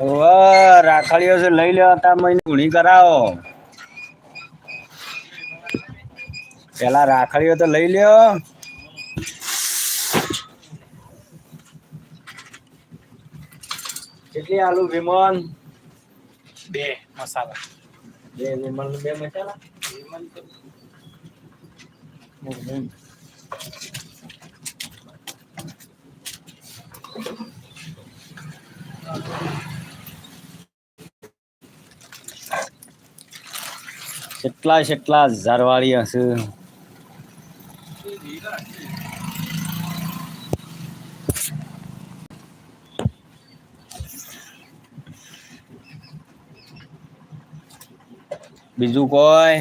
ઓવે રાખડીઓ છે લઈ લ્યો તા મહિને ગુણી કરાવો. પેલા રાખડીઓ તો લઈ લ્યો. કેટલી આલુ વિમન બે મસાલા. બે વિમલ બે મસાલા? કેટલા કેટલા ઝારવાળી હશે. બીજું કોઈ?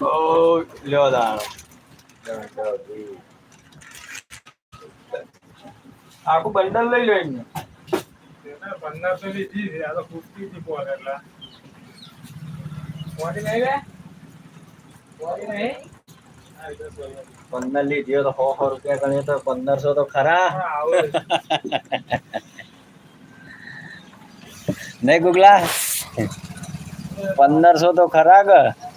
લ્યો દાણો આખું બંડલ લઈ લો એમને પંદરસો લીધી છે આ તો કુર્તી થી પોર એટલે પોરી નહીં રે પોરી નહીં હા, એ તો પોરી. પંદર લીધી તો સો સો રૂપિયા ગણીએ તો પંદરસો તો ખરા નહીં ગુગલા પંદરસો તો ખરા ગ એને પકડ્યું.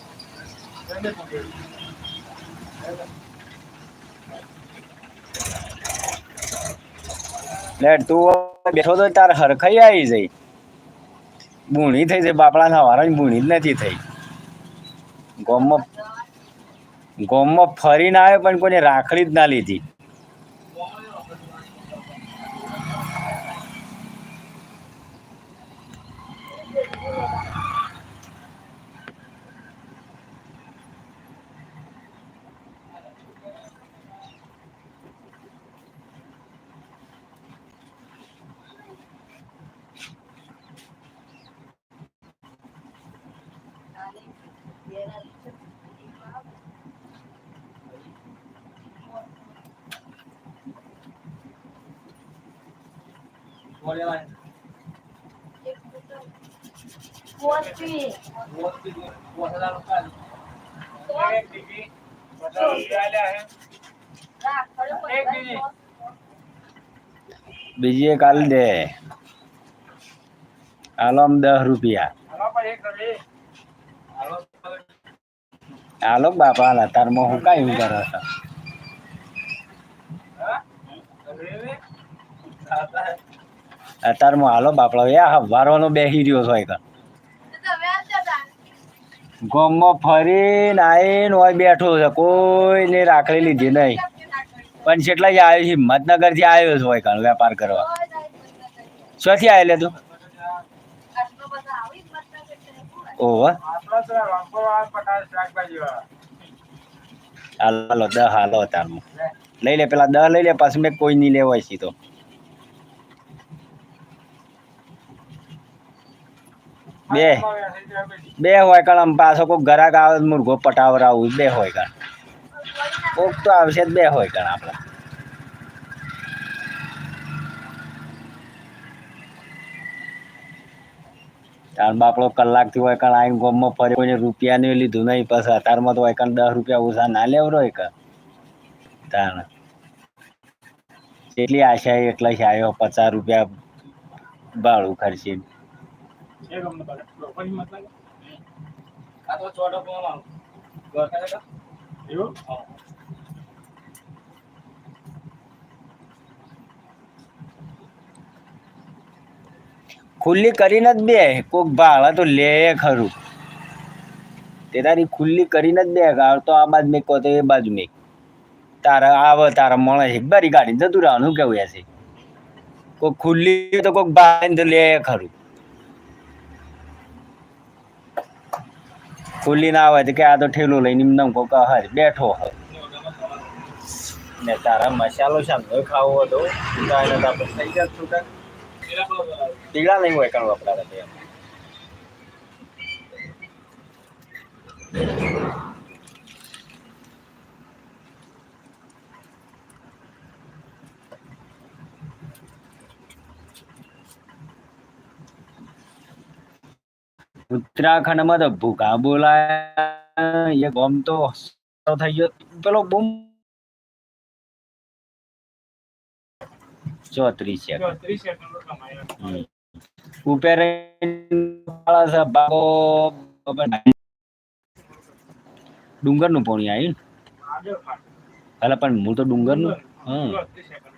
લે, તું બેઠો તો તાર હરખાઈ આવી જઈ. બૂણી થઈ છે બાપડા સવારે બૂણી જ નથી થઈ. ગોમમાં ગોમમાં ફરીને આવે પણ કોઈને રાખડી જ ના લીધી. એક ટીકી, પચાસ રૂપિયા આલ્યા હે. એક ટીકી. બીજી એક હાલ દે હાલો આમ દસ રૂપિયા હાલો પણ એક રવી. હાલો. હાલો બાપા તારમાં હું કાંઈ એવું કરે છે હા? હું હાલો બાપડો, એ હવારવાનો બેસી રહ્યો છો એક. ગોમમાં ફરીને આવીને હોય બેઠો છે, કોઈને રાખડી લીધી નહીં. પણ કેટલા આવ્યો છે હિંમતનગરથી આવ્યો છે હોય કાણ વેપાર કરવા. શોથી આવેલે તું? ઓહ. તો. હાલો, દહ હાલો તારમાં લઈ લે, પેલા દહ લઈ લે, પછી મેં કોઈ નહીં લેવાય છે બે. બે હોય કાણ, આમ પાછો કોઈક ગરાક આવે મુરઘો મુર્ગો પટાવર આવું, બે હોય કાણ. કોક તો આવશે બે હોય કાણ આપણે. તાર બાપડો કલાકથી હોય કાણ આવીને ગોમમાં ફરી કોઈને રૂપિયા નહીં લીધું નહીં, પછી અત્યારમાં તો હોય કણ, દસ રૂપિયા ઓછા ના લેવરો હોય કણ. તાણ. એટલી આશા એટલા આવ્યો પચાસ રૂપિયા ભાડું ખર્ચીને. એક અમને લાગે? આ તો ચોટો કોણ આવું? દ્વારકા જતા? એવું? હા. ખુલ્લી કરીને જ બે કોક ભાડા તો લે ખરું તે તારી ખુલ્લી કરીને જ બે ગાળ તો આ બાજુ મેં કહો તો એ બાજુ મેં તારા આવે તારા મળે છે બારી ગાડી જતું રહેવાનું કેવું છે કોક ખુલ્લી તો કોક બાંધ તો લે ખરું ખુલ્લી ના હોય તો કે આ તો ઠેલો લઈને એમ કોક હર બેઠો હોય ને તારા મસાલો શામનો ખાવો હતો એને તો આપણે થઈ જાય છૂટા પીળા નહીં હોય કણ વપરાતા ઉત્તરાખંડમાં તો ભૂકા બોલાયા એ ગોમ તો થઈ ગયો પેલો બૂમ ચોત્રીસ છે જો ત્રીસ સેકન્ડ કમાયો હમ. ઉપર વાળા છે ભાગો ડુંગરનું પોણી આવી આગળ ફાટ એટલે પણ હું તો ડુંગરનું હમ જો ત્રીસ સેકન્ડ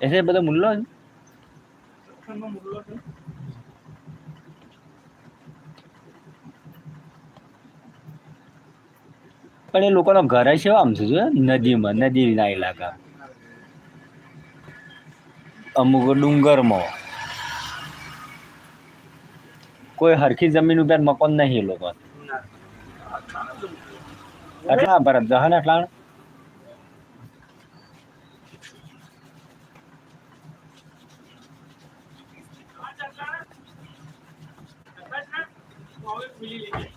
એસે બધો મુલ્લો છે પણ એ લોકોનો ઘર છે આમ છે? નદીમાં, નદીના ઇલાકા. અમુક ડુંગરમાં. કોઈ હરખી જમીન ઉપર મકાન નહીં એ લોકો. એટલા ભરત દહન એટલા ખુલી લીધી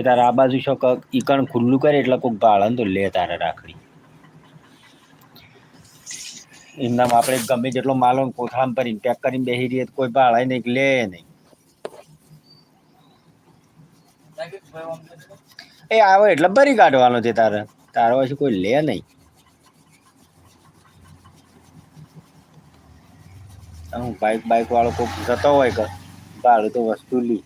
તે તારે આ બાજુ શોક ઈકણ ખુલ્લું કરે એટલે કોઈક ભાળન તો લે તારે રાખડી. એમનામ આપણે ગમે જેટલો માલો કોથળામાં ભરીને પેક કરીને બેસી રહીએ કોઈ ભાળે નહીં લે નહીં. એ આવે એટલે ભરી કાઢવાનો છે તારે. તારો પછી કોઈ લે નહીં. હું બાઈક બાઈક વાળો કોઈ જતો હોય કે, ભાડું તો વસ્તુ લી.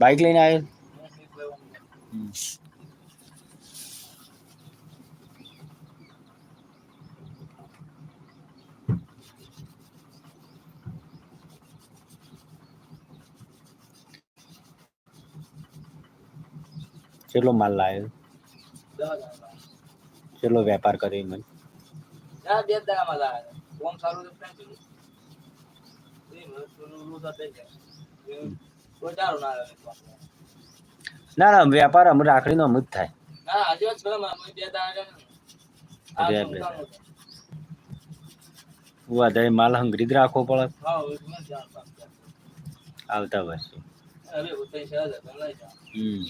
બાઈક લઈને આવ્યો હમ. ચેટલો માલ લાવ્યો ચેટલો વેપાર કર્યો મને બે દાડામાં લાવે કોમ સારું ના ના વેપાર અમુક થાય. ના સુલતાનનું છે. વધારે માલ હંગરી જ રાખવો પડે. આવતા વર્ષે. હમ.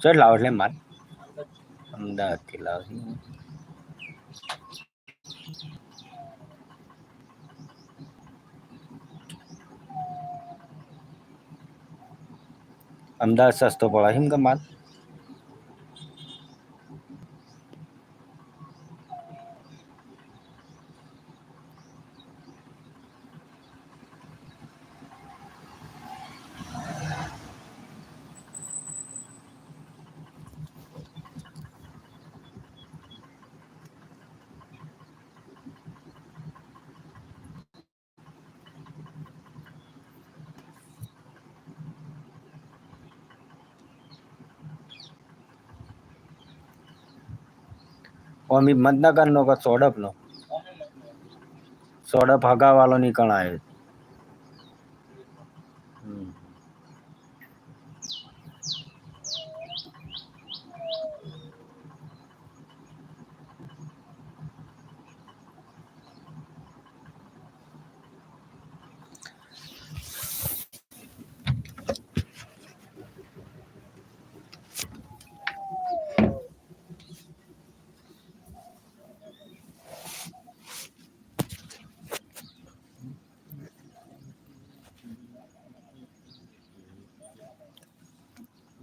ચલ લાવો એટલે માલ અમદાવાદથી લાવો અમદાવાદ સસ્તો પડે છે એમ કે માલ? ઓમી મતનગરનો કે સોડપનો. સોડપ હગાવાલો નીકળ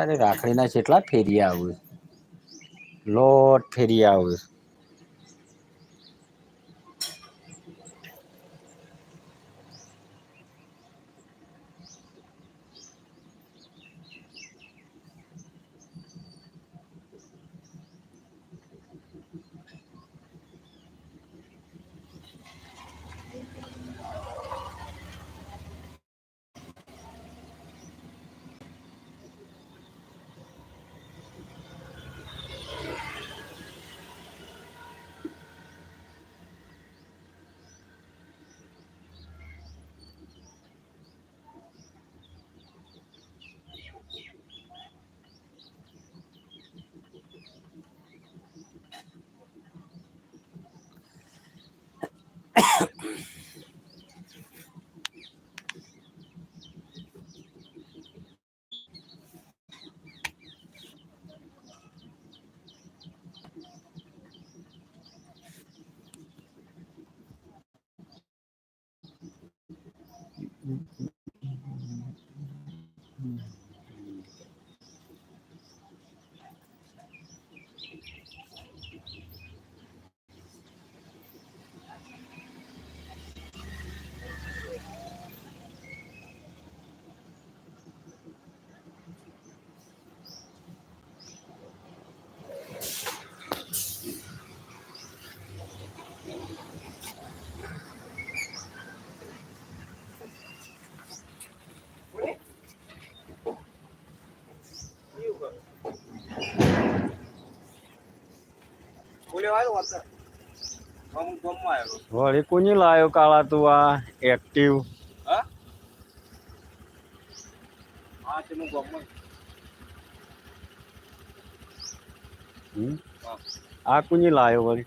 તારે રાખડીના જેટલા ફેરિયા આવે લોટ ફેરિયા આવે વળી કોની લાયો કાળા તું આ એક્ટિવ આ કુની લાયો વળી?